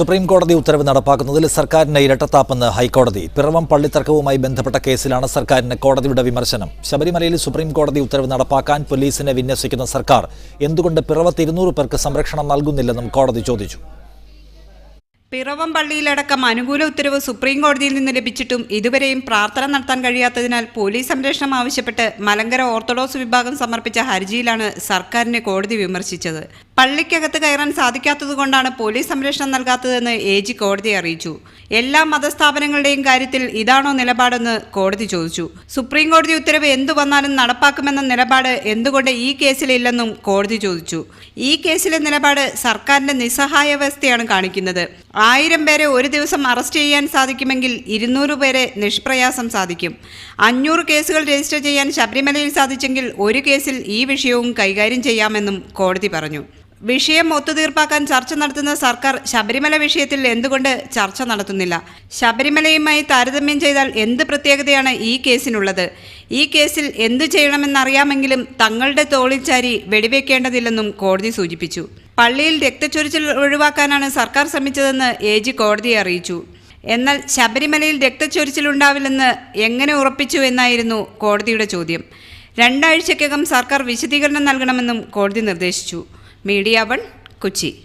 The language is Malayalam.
സുപ്രീം കോടതി ഉത്തരവ് നടപ്പാക്കുന്നതിൽ സർക്കാരിന്റെ ഇരട്ടത്താപ്പെന്ന് ഹൈക്കോടതി. പിറവം പള്ളിത്തർക്കവുമായി ബന്ധപ്പെട്ട കേസിലാണ് സർക്കാരിന് കോടതിയുടെ വിമർശനം. ശബരിമലയിൽ സുപ്രീം കോടതി ഉത്തരവ് നടപ്പാക്കാൻ പോലീസിനെ വിന്യസിക്കുന്ന സർക്കാർ എന്തുകൊണ്ട് പിറവത്ത് ഇരുന്നൂറ് പേർക്ക് സംരക്ഷണം നൽകുന്നില്ലെന്നും കോടതി ചോദിച്ചു. പിറവം പള്ളിയിലടക്കം അനുകൂല ഉത്തരവ് സുപ്രീം കോടതിയിൽ നിന്ന് ലഭിച്ചിട്ടും ഇതുവരെയും പ്രാർത്ഥന നടത്താൻ കഴിയാത്തതിനാൽ പോലീസ് സംരക്ഷണം ആവശ്യപ്പെട്ട് മലങ്കര ഓർത്തഡോക്സ് വിഭാഗം സമർപ്പിച്ച ഹർജിയിലാണ് സർക്കാരിനെ കോടതി വിമർശിച്ചത്. പള്ളിക്കകത്ത് കയറാൻ സാധിക്കാത്തതുകൊണ്ടാണ് പോലീസ് സംരക്ഷണം നൽകാത്തതെന്ന് എ ജി കോടതിയെ അറിയിച്ചു. എല്ലാ മതസ്ഥാപനങ്ങളുടെയും കാര്യത്തിൽ ഇതാണോ നിലപാടെന്ന് കോടതി ചോദിച്ചു. സുപ്രീം കോടതി ഉത്തരവ് എന്തു വന്നാലും നടപ്പാക്കുമെന്ന നിലപാട് എന്തുകൊണ്ട് ഈ കേസിലില്ലെന്നും കോടതി ചോദിച്ചു. ഈ കേസിലെ നിലപാട് സർക്കാരിന്റെ നിസ്സഹായാവസ്ഥയാണ് കാണിക്കുന്നത്. ആയിരം പേരെ ഒരു ദിവസം അറസ്റ്റ് ചെയ്യാൻ സാധിക്കുമെങ്കിൽ ഇരുന്നൂറ് പേരെ നിഷ്പ്രയാസം സാധിക്കും. അഞ്ഞൂറ് കേസുകൾ രജിസ്റ്റർ ചെയ്യാൻ ശബരിമലയിൽ സാധിച്ചെങ്കിൽ ഒരു കേസിൽ ഈ വിഷയവും കൈകാര്യം ചെയ്യാമെന്നും കോടതി പറഞ്ഞു. വിഷയം ഒത്തുതീർപ്പാക്കാൻ ചർച്ച നടത്തുന്ന സർക്കാർ ശബരിമല വിഷയത്തിൽ എന്തുകൊണ്ട് ചർച്ച നടത്തുന്നില്ല? ശബരിമലയുമായി താരതമ്യം ചെയ്താൽ എന്ത് പ്രത്യേകതയാണ് ഈ കേസിനുള്ളത്? ഈ കേസിൽ എന്തു ചെയ്യണമെന്നറിയാമെങ്കിലും തങ്ങളുടെ തോളിൽ ചാരി വെടിവെക്കേണ്ടതില്ലെന്നും കോടതി സൂചിപ്പിച്ചു. പള്ളിയിൽ രക്തച്ചൊരിച്ചിൽ ഒഴിവാക്കാനാണ് സർക്കാർ ശ്രമിച്ചതെന്ന് എ ജി കോടതിയെ അറിയിച്ചു. എന്നാൽ ശബരിമലയിൽ രക്തച്ചൊരിച്ചിലുണ്ടാവില്ലെന്ന് എങ്ങനെ ഉറപ്പിച്ചു എന്നായിരുന്നു കോടതിയുടെ ചോദ്യം. രണ്ടാഴ്ചക്കകം സർക്കാർ വിശദീകരണം നൽകണമെന്നും കോടതി നിർദ്ദേശിച്ചു. Media one Kochi